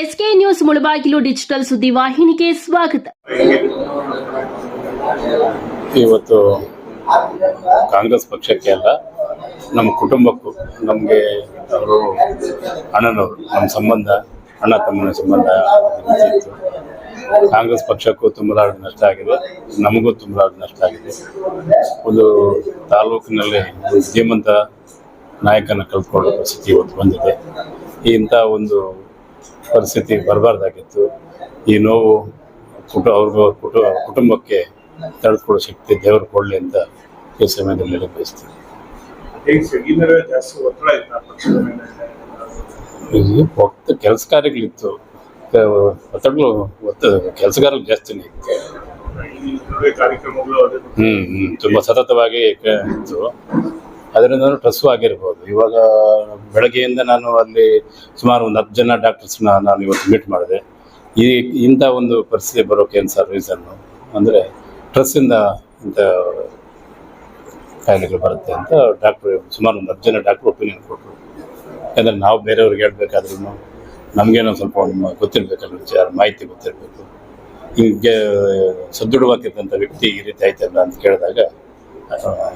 SK news Mulbagal digital ಸುದ್ದಿ ವಾಹಿನಿಗೆ ಸ್ವಾಗತ. ಇವತ್ತು ಕಾಂಗ್ರೆಸ್ ಪಕ್ಷಕ್ಕೆ ಅಲ್ಲ, ನಮ್ಮ ಕುಟುಂಬಕ್ಕೂ, ನಮಗೆ ಅವರು ಅಣ್ಣನವರು, ನಮ್ಮ ಸಂಬಂಧ, ಅಣ್ಣ ತಮ್ಮನ ಸಂಬಂಧ ಕಾಂಗ್ರೆಸ್ ಪಕ್ಷಕ್ಕೂ ತುಂಬಲಾರದ ನಷ್ಟ ಆಗಿದೆ, ನಮಗೂ ತುಂಬಲಾರದ ನಷ್ಟ ಆಗಿದೆ. ಒಂದು ತಾಲೂಕಿನಲ್ಲಿ ಶ್ರೀಮಂತ ನಾಯಕನ ಕಲ್ತ್ಕೊಳ್ಳೋ ಪರಿಸ್ಥಿತಿ ಇವತ್ತು ಬಂದಿದೆ. ಇಂಥ ಒಂದು ಪರಿಸ್ಥಿತಿ ಬರಬಾರ್ದಾಗಿತ್ತು. ಈ ನೋವು ಕುಟು ಅವ್ರಿಗೂ ಕುಟು ಕುಟುಂಬಕ್ಕೆ ತಡೆದುಕೊಳ್ಳೋ ಶಕ್ತಿ ದೇವರು ಕೊಡಲಿ ಅಂತ ಈ ಸಮಯದಲ್ಲಿ ಬಯಸ್ತೀನಿ. ಒತ್ತ ಕೆಲಸ ಕಾರ್ಯಗಳಿತ್ತು. ಒತ್ತಡಗಳು ಒತ್ತು ಕೆಲಸಗಾರರು ಜಾಸ್ತಿನೇ ಇತ್ತು. ಹ್ಮ್ ಹ್ಮ್ ತುಂಬಾ ಸತತವಾಗಿ ಇತ್ತು. ಅದರಿಂದ ಟ್ರಸ್ಸು ಆಗಿರ್ಬೋದು. ಇವಾಗ ಬೆಳಗ್ಗೆಯಿಂದ ನಾನು ಅಲ್ಲಿ ಸುಮಾರು ಒಂದು ಹತ್ತು ಜನ ಡಾಕ್ಟರ್ಸ್ನ ನಾನು ಇವತ್ತು ಮೀಟ್ ಮಾಡಿದೆ. ಈ ಇಂಥ ಒಂದು ಪರಿಸ್ಥಿತಿ ಬರೋಕೆ ಏನು ಸರ್ ರೀಸನ್ನು ಅಂದರೆ ಟ್ರಸ್ಸಿಂದ ಇಂಥ ಕಾಯಿಲೆಗಳು ಬರುತ್ತೆ ಅಂತ ಡಾಕ್ಟ್ರು ಸುಮಾರು ಒಂದು ಹತ್ತು ಜನ ಡಾಕ್ಟ್ರು ಒಪಿನಿಯನ್ ಕೊಟ್ಟರು ಯಾಕಂದರೆ ನಾವು ಬೇರೆಯವ್ರಿಗೆ ಹೇಳಬೇಕಾದ್ರೂ ನಮಗೇನೋ ಸ್ವಲ್ಪ ಗೊತ್ತಿರಬೇಕಲ್ಲ ವಿಚಾರ, ಮಾಹಿತಿ ಗೊತ್ತಿರಬೇಕು. ಹಿಂಗೆ ಸದೃಢವಾಗಿರ್ತಂಥ ವ್ಯಕ್ತಿ ಈ ರೀತಿ ಆಯ್ತಲ್ಲ ಅಂತ ಕೇಳಿದಾಗ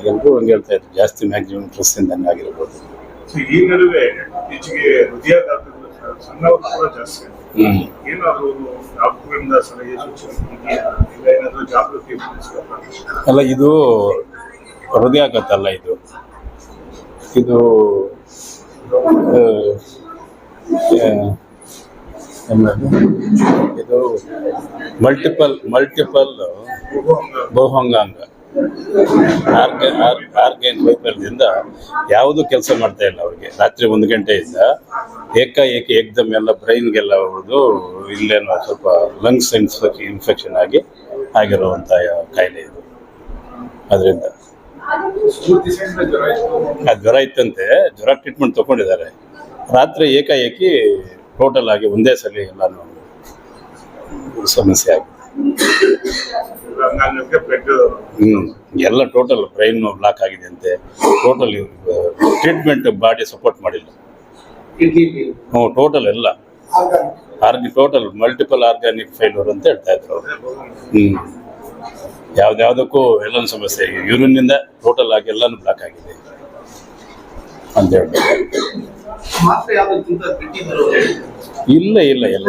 ಎಲ್ಲರೂ ಹಂಗೆ ಹೇಳ್ತಾ ಇದ್ರು ಜಾಸ್ತಿ ಮ್ಯಾಕ್ಸಿಮಮ್ ಟ್ರಸ್ಸಿಂದನೇ ಆಗಿರ್ಬೋದು ಈ ನಡುವೆ ಈಚೆಗೆ ಹೃದಯಾಘಾತಗಳು ಸಣ್ಣವರು ಕೂಡ ಜಾಸ್ತಿ ಆಗಿದೆ. ಹ್ಮ್ ಏನಾದ್ರು ಒಂದು ಡಾಕ್ಟರ್ಗಳಿಂದ ಸಲಹೆ ಸೂಚನೆ ಇದೆಯಾ? ಇಲ್ಲ ಏನಾದ್ರು ಜಾಗೃತಿ ಮೂಡಿಸ್ಬೇಕಾ? ಅಲ್ಲ ಇದು ಹೃದಯಾಘಾತ ಅಲ್ಲ ಇದು ಇದು ಆ, ಆ, ಏನದು? ಇದು ಮಲ್ಟಿಪಲ್ ಮಲ್ಟಿಪಲ್ ಬಹುಅಂಗಾಂಗ ಆರ್ಗ ಆರ್ಗೈನ್ ವೈಫಲ್ಯದಿಂದ ಯಾವುದೂ ಕೆಲಸ ಮಾಡ್ತಾ ಇಲ್ಲ ಅವ್ರಿಗೆ. ರಾತ್ರಿ ಒಂದು ಗಂಟೆಯಿಂದ ಏಕಾಏಕಿ ಏಕ್ದಮ್ ಎಲ್ಲ ಬ್ರೈನ್ಗೆಲ್ಲ ಅವ್ರದ್ದು ಇಲ್ಲೇನೋ ಸ್ವಲ್ಪ ಲಂಗ್ಸ್ ಇನ್ಫೆಕ್ಷನ್ ಆಗಿ ಆಗಿರುವಂಥ ಕಾಯಿಲೆ ಇದು. ಅದರಿಂದ. ಜ್ವರ ಇತ್ತಂತೆ, ಜ್ವರ ಟ್ರೀಟ್ಮೆಂಟ್ ತಗೊಂಡಿದ್ದಾರೆ. ರಾತ್ರಿ ಏಕಾಏಕಿ ಟೋಟಲ್ ಆಗಿ ಒಂದೇ ಸಲ ಎಲ್ಲ ಸಮಸ್ಯೆ ಆಗಿದೆ. ಎಲ್ಲ ಟೋಟಲ್ ಬ್ರೈನ್ ಬ್ಲಾಕ್ ಆಗಿದೆ ಅಂತೆ ಟೋಟಲ್ ಟ್ರೀಟ್ಮೆಂಟ್ ಬಾಡಿ ಸಪೋರ್ಟ್ ಮಾಡಿಲ್ಲ. ಹ್ಞೂ ಟೋಟಲ್ ಎಲ್ಲ. ಆರ್ಗಿ ಟೋಟಲ್ ಮಲ್ಟಿಪಲ್ ಆರ್ಗ್ಯಾನಿಕ್ ಫೈಲ್ಯೂರ್ ಅಂತ ಹೇಳ್ತಾ ಇದ್ರು ಅವರು. ಹ್ಮ್. ಯಾವ್ದ್ಯಾವ್ದಕ್ಕೂ ಎಲ್ಲನೂ ಸಮಸ್ಯೆ ಯೂರಿನ್ನಿಂದ ಟೋಟಲ್ ಆಗಿ ಎಲ್ಲಾನು ಬ್ಲಾಕ್ ಆಗಿದೆ. ಅಂತ ಬಿಟ್ಟಿದ್ರು ಇಲ್ಲ ಇಲ್ಲ ಇಲ್ಲ.